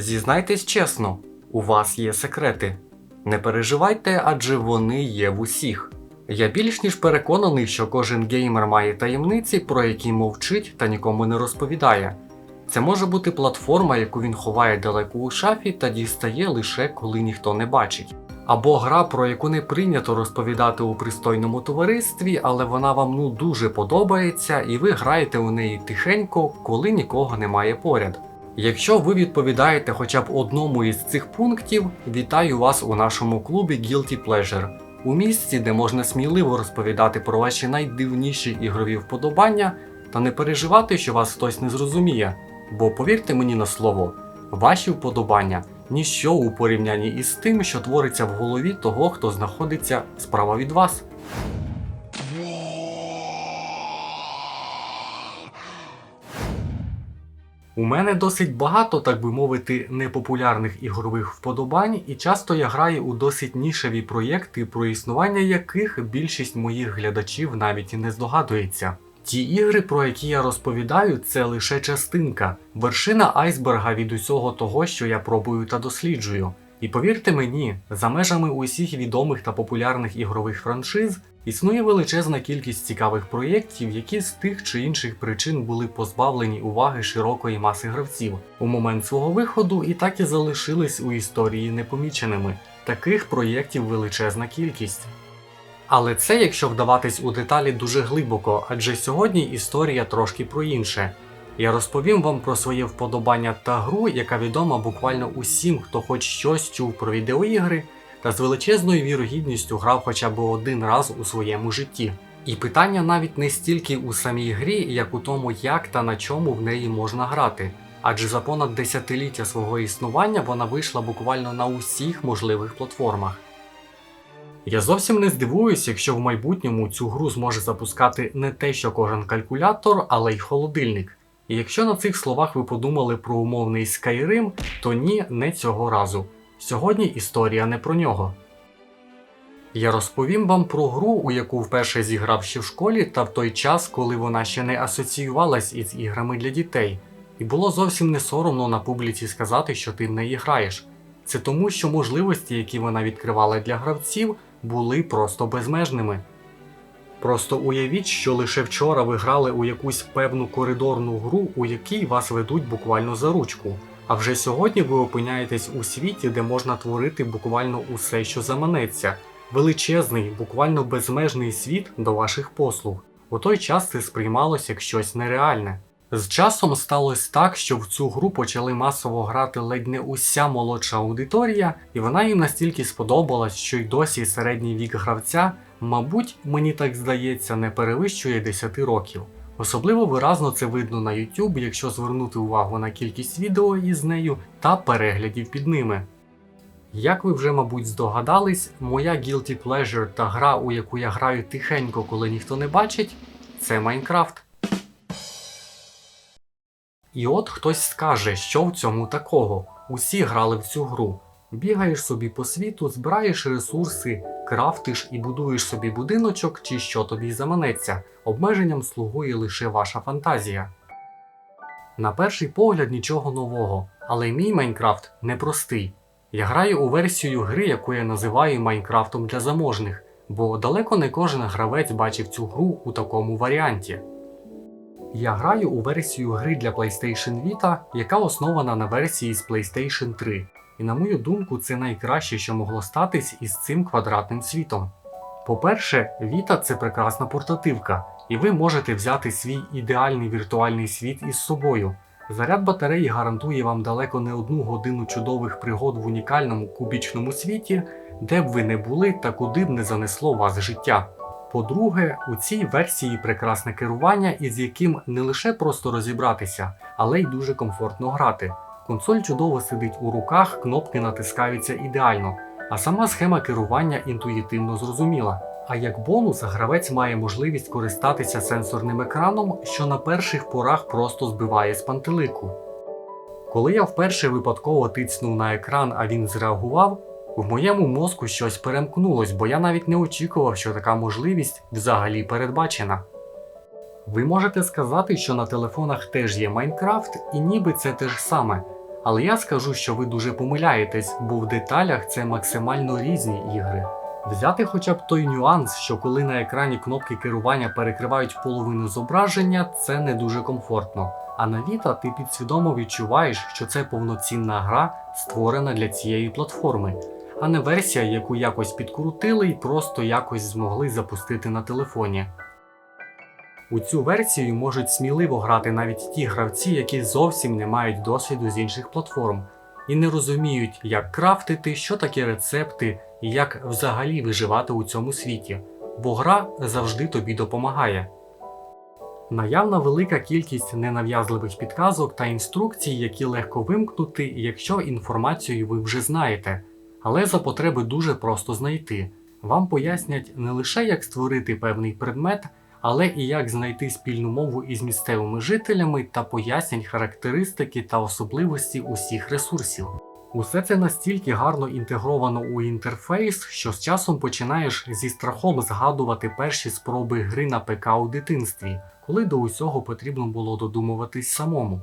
Зізнайтесь чесно, у вас є секрети. Не переживайте, адже вони є в усіх. Я більш ніж переконаний, що кожен геймер має таємниці, про які мовчить та нікому не розповідає. Це може бути платформа, яку він ховає далеко у шафі та дістає лише коли ніхто не бачить. Або гра, про яку не прийнято розповідати у пристойному товаристві, але вона вам ну дуже подобається, і ви граєте у неї тихенько, коли нікого немає поряд. Якщо ви відповідаєте хоча б одному із цих пунктів, вітаю вас у нашому клубі Guilty Pleasure. У місці, де можна сміливо розповідати про ваші найдивніші ігрові вподобання та не переживати, що вас хтось не зрозуміє. Бо повірте мені на слово, ваші вподобання ніщо у порівнянні із тим, що твориться в голові того, хто знаходиться справа від вас. У мене досить багато, так би мовити, непопулярних ігрових вподобань, і часто я граю у досить нішеві проєкти, про існування яких більшість моїх глядачів навіть не здогадується. Ті ігри, про які я розповідаю, це лише частинка, вершина айсберга від усього того, що я пробую та досліджую. І повірте мені, за межами усіх відомих та популярних ігрових франшиз існує величезна кількість цікавих проєктів, які з тих чи інших причин були позбавлені уваги широкої маси гравців у момент свого виходу і так і залишились у історії непоміченими. Таких проєктів величезна кількість. Але це якщо вдаватись у деталі дуже глибоко, адже сьогодні історія трошки про інше. Я розповім вам про своє вподобання та гру, яка відома буквально усім, хто хоч щось чув про відеоігри, та з величезною вірогідністю грав хоча б один раз у своєму житті. І питання навіть не стільки у самій грі, як у тому, як та на чому в неї можна грати. Адже за понад десятиліття свого існування вона вийшла буквально на усіх можливих платформах. Я зовсім не здивуюсь, якщо в майбутньому цю гру зможе запускати не те, що кожен калькулятор, але й холодильник. І якщо на цих словах ви подумали про умовний Skyrim, то ні, не цього разу. Сьогодні історія не про нього. Я розповім вам про гру, у яку вперше зіграв ще в школі, та в той час, коли вона ще не асоціювалась із іграми для дітей. І було зовсім не соромно на публіці сказати, що ти в неї граєш. Це тому, що можливості, які вона відкривала для гравців, були просто безмежними. Просто уявіть, що лише вчора ви грали у якусь певну коридорну гру, у якій вас ведуть буквально за ручку. А вже сьогодні ви опиняєтесь у світі, де можна творити буквально усе, що заманеться. Величезний, буквально безмежний світ до ваших послуг. У той час це сприймалось як щось нереальне. З часом сталося так, що в цю гру почали масово грати ледь не уся молодша аудиторія, і вона їм настільки сподобалась, що й досі середній вік гравця, мабуть, мені так здається, не перевищує 10 років. Особливо виразно це видно на YouTube, якщо звернути увагу на кількість відео із нею та переглядів під ними. Як ви вже, мабуть, здогадались, моя Guilty Pleasure та гра, у яку я граю тихенько, коли ніхто не бачить, це Майнкрафт. І от хтось скаже, що в цьому такого. Усі грали в цю гру. Бігаєш собі по світу, збираєш ресурси, крафтиш і будуєш собі будиночок чи що тобі заманеться. Обмеженням слугує лише ваша фантазія. На перший погляд нічого нового, але мій Майнкрафт непростий. Я граю у версію гри, яку я називаю Майнкрафтом для заможних, бо далеко не кожен гравець бачив цю гру у такому варіанті. Я граю у версію гри для PlayStation Vita, яка основана на версії з PlayStation 3. І на мою думку, це найкраще, що могло статись із цим квадратним світом. По-перше, Vita це прекрасна портативка, і ви можете взяти свій ідеальний віртуальний світ із собою. Заряд батареї гарантує вам далеко не одну годину чудових пригод в унікальному кубічному світі, де б ви не були та куди б не занесло вас життя. По-друге, у цій версії прекрасне керування, із яким не лише просто розібратися, але й дуже комфортно грати. Консоль чудово сидить у руках, кнопки натискаються ідеально, а сама схема керування інтуїтивно зрозуміла. А як бонус, гравець має можливість користатися сенсорним екраном, що на перших порах просто збиває з пантелику. Коли я вперше випадково тицнув на екран, а він зреагував, в моєму мозку щось перемкнулось, бо я навіть не очікував, що така можливість взагалі передбачена. Ви можете сказати, що на телефонах теж є Майнкрафт, і ніби це те ж саме. Але я скажу, що ви дуже помиляєтесь, бо в деталях це максимально різні ігри. Взяти хоча б той нюанс, що коли на екрані кнопки керування перекривають половину зображення, це не дуже комфортно. А на Vita ти підсвідомо відчуваєш, що це повноцінна гра, створена для цієї платформи, а не версія, яку якось підкрутили і просто якось змогли запустити на телефоні. У цю версію можуть сміливо грати навіть ті гравці, які зовсім не мають досвіду з інших платформ і не розуміють, як крафтити, що таке рецепти і як взагалі виживати у цьому світі, бо гра завжди тобі допомагає. Наявна велика кількість ненав'язливих підказок та інструкцій, які легко вимкнути, якщо інформацію ви вже знаєте, але за потреби дуже просто знайти. Вам пояснять не лише як створити певний предмет, але і як знайти спільну мову із місцевими жителями та пояснять характеристики та особливості усіх ресурсів. Усе це настільки гарно інтегровано у інтерфейс, що з часом починаєш зі страхом згадувати перші спроби гри на ПК у дитинстві, коли до усього потрібно було додумуватись самому.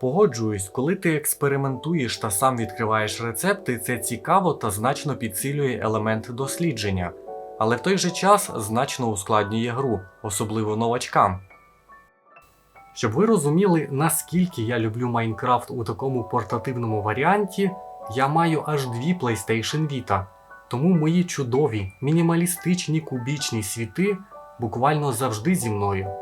Погоджуюсь, коли ти експериментуєш та сам відкриваєш рецепти, це цікаво та значно підсилює елемент дослідження, але в той же час значно ускладнює гру, особливо новачкам. Щоб ви розуміли, наскільки я люблю Майнкрафт у такому портативному варіанті, я маю аж дві PlayStation Vita, тому мої чудові, мінімалістичні кубічні світи буквально завжди зі мною.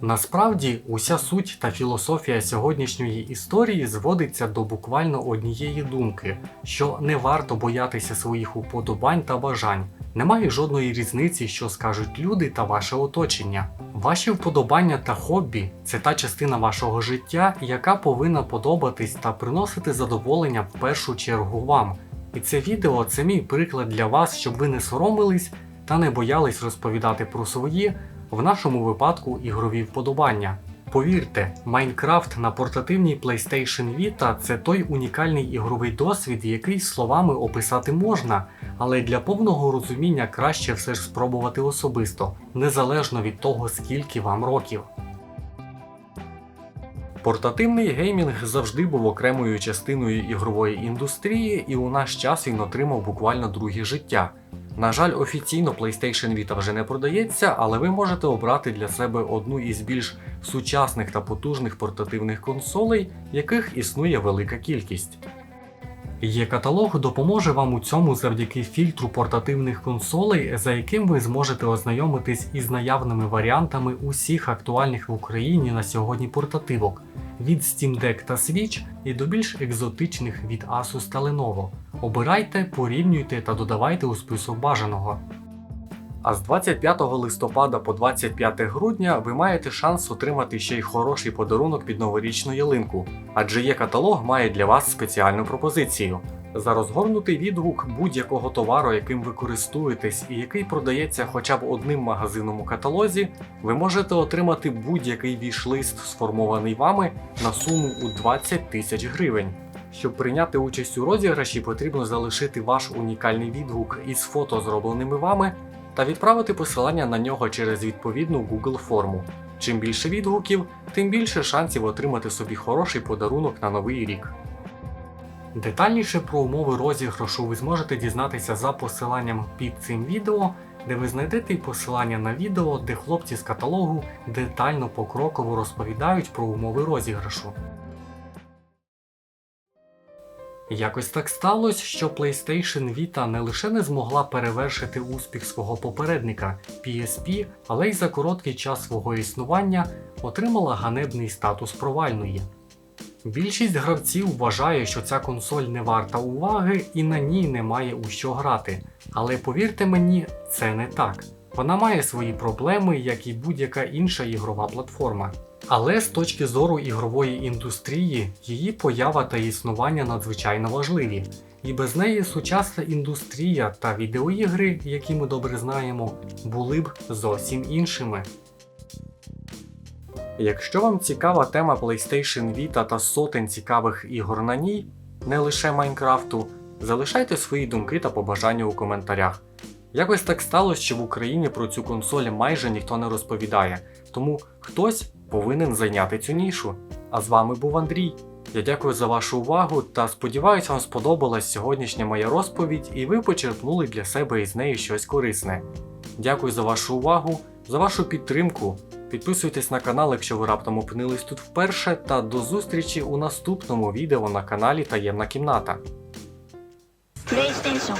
Насправді, уся суть та філософія сьогоднішньої історії зводиться до буквально однієї думки, що не варто боятися своїх уподобань та бажань. Немає жодної різниці, що скажуть люди та ваше оточення. Ваші вподобання та хобі це та частина вашого життя, яка повинна подобатись та приносити задоволення в першу чергу вам. І це відео це мій приклад для вас, щоб ви не соромились та не боялись розповідати про свої, в нашому випадку ігрові вподобання. Повірте, Майнкрафт на портативній PlayStation Vita це той унікальний ігровий досвід, який словами описати можна, але для повного розуміння краще все ж спробувати особисто, незалежно від того, скільки вам років. Портативний геймінг завжди був окремою частиною ігрової індустрії, і у наш час він отримав буквально друге життя. На жаль, офіційно PlayStation Vita вже не продається, але ви можете обрати для себе одну із більш сучасних та потужних портативних консолей, яких існує велика кількість. Є каталог допоможе вам у цьому завдяки фільтру портативних консолей, за яким ви зможете ознайомитись із наявними варіантами усіх актуальних в Україні на сьогодні портативок від Steam Deck та Switch і до більш екзотичних від Asus та Lenovo. Обирайте, порівнюйте та додавайте у список бажаного. А з 25 листопада по 25 грудня ви маєте шанс отримати ще й хороший подарунок під новорічну ялинку, адже є каталог має для вас спеціальну пропозицію. За розгорнутий відгук будь-якого товару, яким ви користуєтесь і який продається хоча б одним магазином у каталозі, ви можете отримати будь-який віш-лист, сформований вами на суму у 20 тисяч гривень. Щоб прийняти участь у розіграші, потрібно залишити ваш унікальний відгук із фото, зробленими вами, та відправити посилання на нього через відповідну Google форму. Чим більше відгуків, тим більше шансів отримати собі хороший подарунок на новий рік. Детальніше про умови розіграшу ви зможете дізнатися за посиланням під цим відео, де ви знайдете і посилання на відео, де хлопці з каталогу детально покроково розповідають про умови розіграшу. Якось так сталося, що PlayStation Vita не лише не змогла перевершити успіх свого попередника PSP, але й за короткий час свого існування отримала ганебний статус провальної. Більшість гравців вважає, що ця консоль не варта уваги і на ній немає у що грати. Але повірте мені, це не так. Вона має свої проблеми, як і будь-яка інша ігрова платформа. Але з точки зору ігрової індустрії, її поява та існування надзвичайно важливі, і без неї сучасна індустрія та відеоігри, які ми добре знаємо, були б зовсім іншими. Якщо вам цікава тема PlayStation Vita та сотень цікавих ігор на ній, не лише Майнкрафту, залишайте свої думки та побажання у коментарях. Якось так сталося, що в Україні про цю консоль майже ніхто не розповідає, тому хтось повинен зайняти цю нішу. А з вами був Андрій. Я дякую за вашу увагу та сподіваюся, вам сподобалась сьогоднішня моя розповідь і ви почерпнули для себе із неї щось корисне. Дякую за вашу увагу, за вашу підтримку. Підписуйтесь на канал, якщо ви раптом опинились тут вперше, та до зустрічі у наступному відео на каналі Таємна кімната. PlayStation